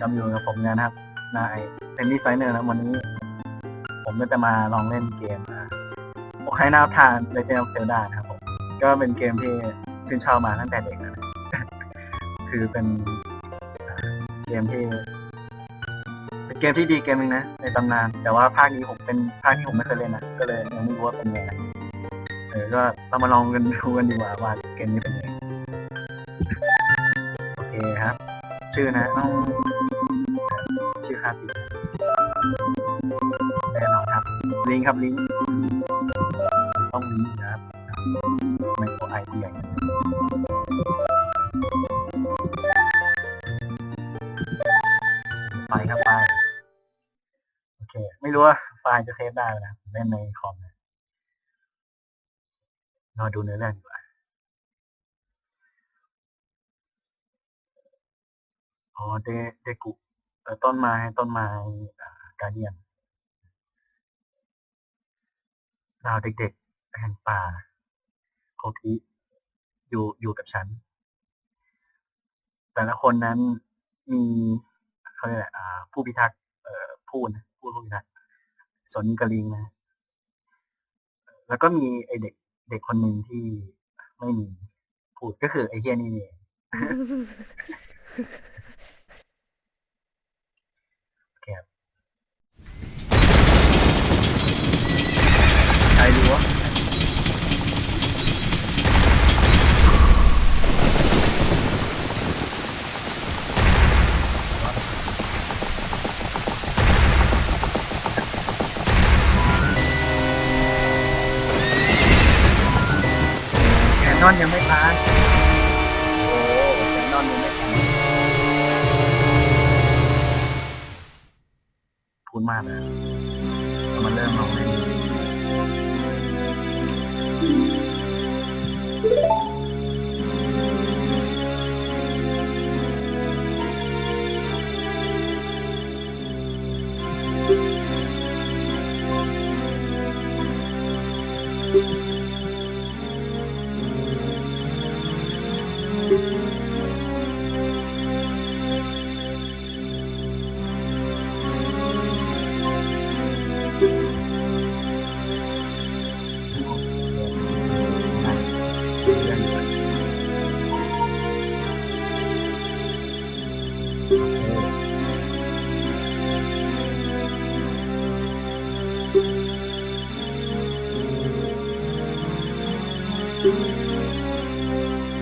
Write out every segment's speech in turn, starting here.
กำอยู่กับผมนะครับ นายเป็นดีไซเนอร์แล้ววันนี้ ผมก็จะมาลองเล่นเกมนะโอไคนาทานเลเจนด์ออฟเซลดาครับผม ก็เป็นเกมที่ชื่นชอบมาตั้งแต่เด็กนะคือเป็นเกมที่เป็นเกมที่ดีเกมหนึงนะ ในตำนาน แต่ว่าภาคนี้ผมเป็นภาคที่ผมไม่เคยเล่นนะ ก็เลยยังไม่รู้ว่าเป็นยังไงเออก็เรามาลองกันดูกันดีกว่าว่าเกมนี้เป็นยังไง ชื่อนะต้องชื่อคาติแน่นอนครับ ลิงครับลิงต้องลิงนะครับไมโครไอเดียไปครับไปโอเค ไม่รู้ว่าไฟล์จะเซฟได้ไหมนะผมเล่นในคอมนะรอดูเนื้อเรื่องดีกว่า อ๋อเดเดกุเอ่อต้นไม้ต้นไม้การเดียนดาวเด็กๆแห่งป่าโคคิอยู่อยู่กับฉัน แต่ละคนนั้นมีเขาเรียกอะไรอ่าผู้พิทักษ์เอ่อผู้นะผู้ผู้พิทักษ์สนกระลิงนะ แล้วก็มีไอเด็กเด็กคนหนึ่งที่ไม่มีพูดก็คือไอเฮียนี่เอง อนยังไม่ตายโอ้แคนนอนยังไม่ตายพูดมากนะเรามาเริ่มลอง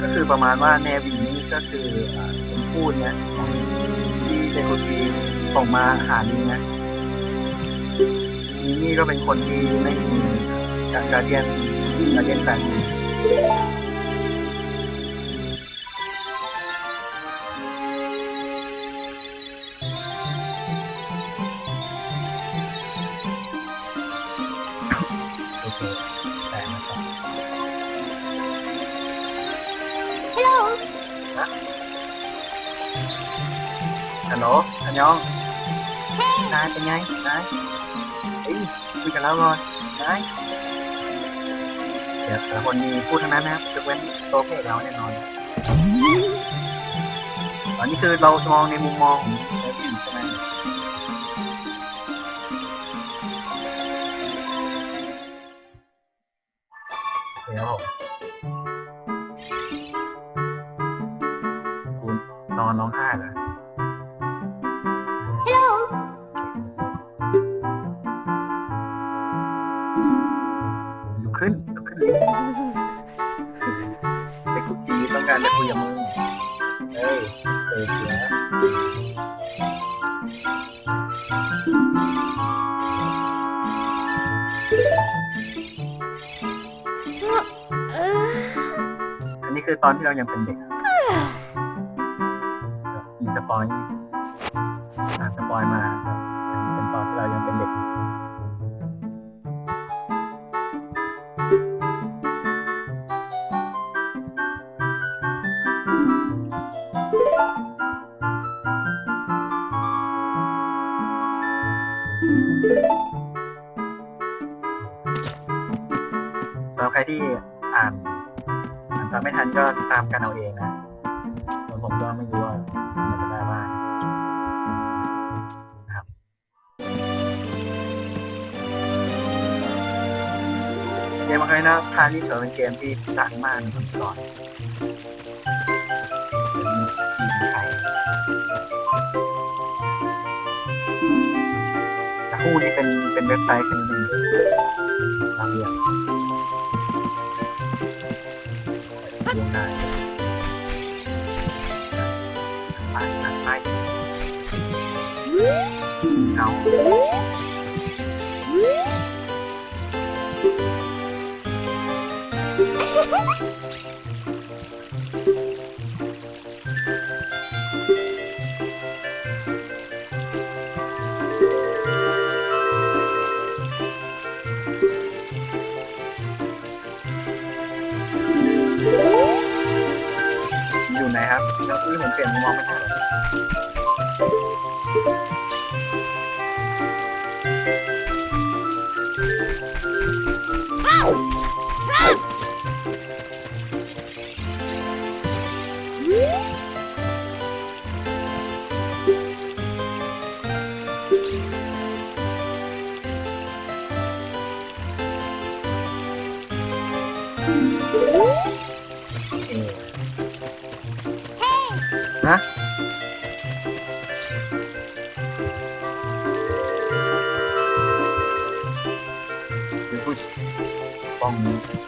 ก็คือประมาณว่าแนวีนี่ก็คือผมพูดนะที่เดโคทีส่งมาหาลิงนะนีนี่ก็เป็นคนที่ไม่มีการการเรียนการเรียนแฟ ลโหลอันยองนายเป็นไงนายเอ้ยคุยกันแล้วก่อนนายเดี๋ยวแต่ละคนมีพูดทั้งนั้นนะครับยกเว้นโตวเพศเราแน่นอนตอนนี้คือเรามองในมุมมองของเอวินใช่ไหมโอเคครับผมคุณนอนร้องไห้เหรอลุก ไปคุยดีต้องการจะคุยกับมึงเอ้ยเออเสียอันนี้คือตอนที่เรายังเป็นเด็กมีสปอยอ่านสปอยมาครับอันนี้เป็นตอนที่เรายังเป็นเด็ก แล้วใครที่อ่านอ่านตามไม่ทันก็ตามกันเอาเองนะส่วผมก็ไม่รู้ว่ามันจะได้บ้างครับเกมอะไรนะทานี่เถอเป็นเกมที่ดังมากในสมัยก่อน คู่นี้เป็นเป็นเว็บไซต์ชนิดหนึ่งเราเรียนเรียนได้ไปไปเอา ผมเปลี่ยนมุมมองไม่ได้เหรอโอ นะเป็นผู้ป้องนี้